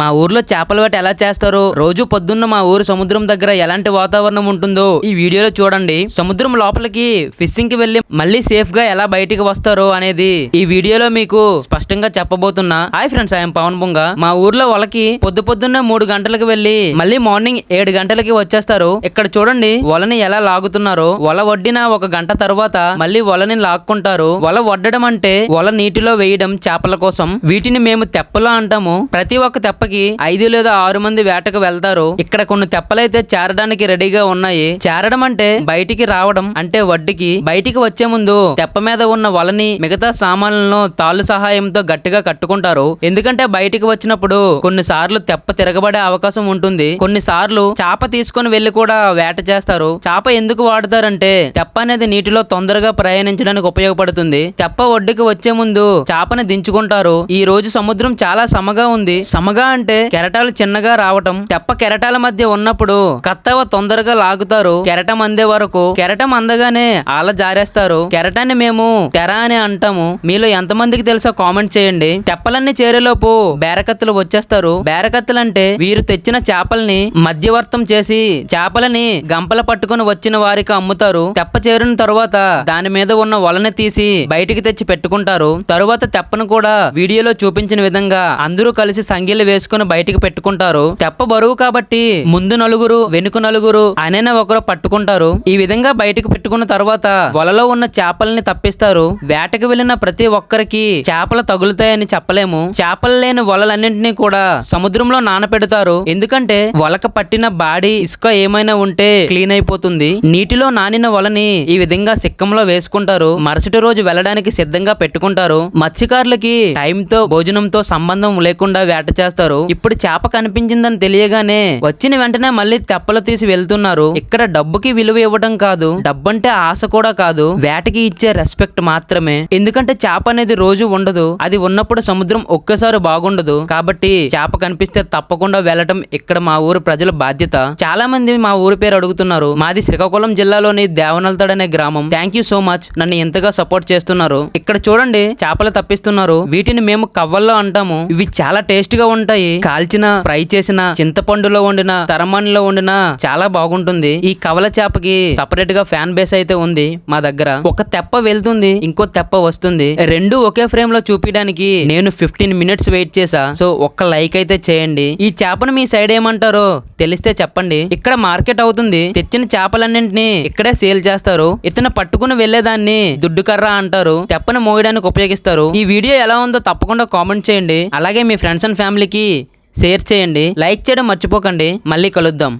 మా ఊర్లో చేపల వేట ఎలా చేస్తారో? రోజు పొద్దున్న మా ఊరు సముద్రం దగ్గర ఎలాంటి వాతావరణం ఉంటుందో ఈ వీడియోలో చూడండి. సముద్రం లోపలికి ఫిషింగ్కి వెళ్ళి మళ్ళీ సేఫ్గా ఎలా బయటికి వస్తారో అనేది ఈ వీడియోలో మీకు స్పష్టంగా చెప్పబోతున్నా. Hi friends I'm Pavan Bonga. మా ఊర్లో వాళ్ళకి పొద్దు పొద్దున్న మూడు గంటలకు వెళ్ళి మళ్ళీ మార్నింగ్ ఏడు గంటలకి వచ్చేస్తారు. ఇక్కడ చూడండి వలని ఎలా లాగుతున్నారో. వల వడ్డిన ఒక గంట తర్వాత మళ్ళీ వలని లాక్కుంటారు. వల వడ్డడం అంటే వల నీటిలో వేయడం చేపల కోసం. వీటిని మేము తెప్పలు అంటాము. ప్రతి ఒక్క తెప్ప తెప్పకి ఐదు లేదా ఆరు మంది వేటకు వెళ్తారు. ఇక్కడ కొన్ని తెప్పలైతే చేరడానికి రెడీగా ఉన్నాయి. చేరడం అంటే బయటికి రావడం అంటే వడ్డీకి. బయటికి వచ్చే ముందు తెప్ప మీద ఉన్న వలని మిగతా సామాన్లను తాళ్ళు సహాయంతో గట్టిగా కట్టుకుంటారు. ఎందుకంటే బయటికి వచ్చినప్పుడు కొన్ని సార్లు తెప్ప తిరగబడే అవకాశం ఉంటుంది. కొన్ని సార్లు తీసుకుని తీసుకొని వెళ్ళి కూడా వేట చేస్తారు. చేప ఎందుకు వాడతారంటే తెప్ప అనేది నీటిలో తొందరగా ప్రయాణించడానికి ఉపయోగపడుతుంది. తెప్ప ఒడ్డుకి వచ్చే ముందు చేపని దించుకుంటారు. ఈ రోజు సముద్రం చాలా సమగా ఉంది. సమగా అంటే కెరటాలు చిన్నగా రావటం తెప్ప కెరటాల మధ్య ఉన్నప్పుడు కత్తవ తొందరగా లాగుతారు. కెరటం అందే వరకు కెరటం అందగానే ఆల జారేస్తారు. కెరటాన్ని మేము తెర అని అంటాము. మీలో ఎంతమందికి తెలుసో కామెంట్ చేయండి. తెప్పలన్నీ చేరేలోపు బేరకత్తులు వచ్చేస్తారు. బేరకత్తులు అంటే వీరు తెచ్చిన చేపల్ని మధ్యవర్తం చేసి చేపలని గంపల పట్టుకొని వచ్చిన వారికి అమ్ముతారు. తెప్ప చేరిన తరువాత దాని మీద ఉన్న వలని తీసి బయటికి తెచ్చి పెట్టుకుంటారు. తరువాత తెప్పను కూడా వీడియోలో చూపించిన విధంగా అందరూ కలిసి సంగిళ్ళు వేసుకుని బయటికి పెట్టుకుంటారు. తెప్ప బరువు కాబట్టి ముందు నలుగురు వెనుక నలుగురు అనే ఒకరు పట్టుకుంటారు. ఈ విధంగా బయటకు పెట్టుకున్న తర్వాత వలలో ఉన్న చేపల్ని తప్పిస్తారు. వేటకు వెళ్ళిన ప్రతి ఒక్కరికి చేపలు తగులుతాయని చెప్పలేము. చేపలు లేని వలలన్నింటినీ కూడా సముద్రంలో నానపెడతారు. ఎందుకంటే వలక పట్టిన బాడీ ఇసుక ఏమైనా ఉంటే క్లీన్ అయిపోతుంది. నీటిలో నానిన వలని ఈ విధంగా సిక్కంలో వేసుకుంటారు. మరుసటి రోజు వెళ్ళడానికి సిద్ధంగా పెట్టుకుంటారు. మత్స్యకారులకి టైంతో భోజనంతో సంబంధం లేకుండా వేట చేస్తారు. ఇప్పుడు చేప కనిపించిందని తెలియగానే వచ్చిన వెంటనే మళ్ళీ తెప్పలు తీసి వెళ్తున్నారు. ఇక్కడ డబ్బుకి విలువ ఇవ్వడం కాదు డబ్బంటే ఆశ కూడా కాదు. వేటకి ఇచ్చే రెస్పెక్ట్ మాత్రమే. ఎందుకంటే చేప అనేది రోజు ఉండదు. అది ఉన్నప్పుడు సముద్రం ఒక్కసారి బాగుండదు. కాబట్టి చేప కనిపిస్తే తప్పకుండా వెళ్ళటం ఇక్కడ మా ఊరు ప్రజల బాధ్యత. చాలా మంది మా ఊరి పేరు అడుగుతున్నారు. మాది శ్రీకాకుళం జిల్లాలోని దేవనల్తడ్ అనే గ్రామం. థ్యాంక్ యూ సో మచ్ నన్ను ఎంతగా సపోర్ట్ చేస్తున్నారు. ఇక్కడ చూడండి చేపలు తప్పిస్తున్నారు. వీటిని మేము కవ్వల్లో అంటాము. ఇవి చాలా టేస్ట్గా ఉంటాయి. కాల్చిన ఫ్రై చేసిన చింతపండులో వండిన తరమణిలో వండిన చాలా బాగుంటుంది. ఈ కవల చేపకి సపరేట్గా ఫ్యాన్ బేస్ అయితే ఉంది మా దగ్గర. ఒక తెప్ప వెళ్తుంది ఇంకో తెప్ప వస్తుంది. రెండు ఒకే ఫ్రేమ్లో చూపించడానికి నేను ఫిఫ్టీన్ మినిట్స్ వెయిట్ చేసా సో ఒక్క లైక్ అయితే చేయండి. ఈ చేపను మీ సైడ్ ఏమంటారో తెలిస్తే చెప్పండి. ఇక్కడ మార్కెట్ అవుతుంది. తెచ్చిన చేపలన్నింటినీ ఇక్కడే సేల్ చేస్తారు. ఇతను పట్టుకుని వెళ్ళేదాన్ని దుడ్డు కర్ర అంటారు. తెప్పను మోయడానికి ఉపయోగిస్తారు. ఈ వీడియో ఎలా ఉందో తప్పకుండా కామెంట్ చేయండి. అలాగే మీ ఫ్రెండ్స్ అండ్ ఫ్యామిలీకి షేర్ చేయండి లైక్ చేయడం మర్చిపోకండి. మళ్ళీ కలుద్దాం.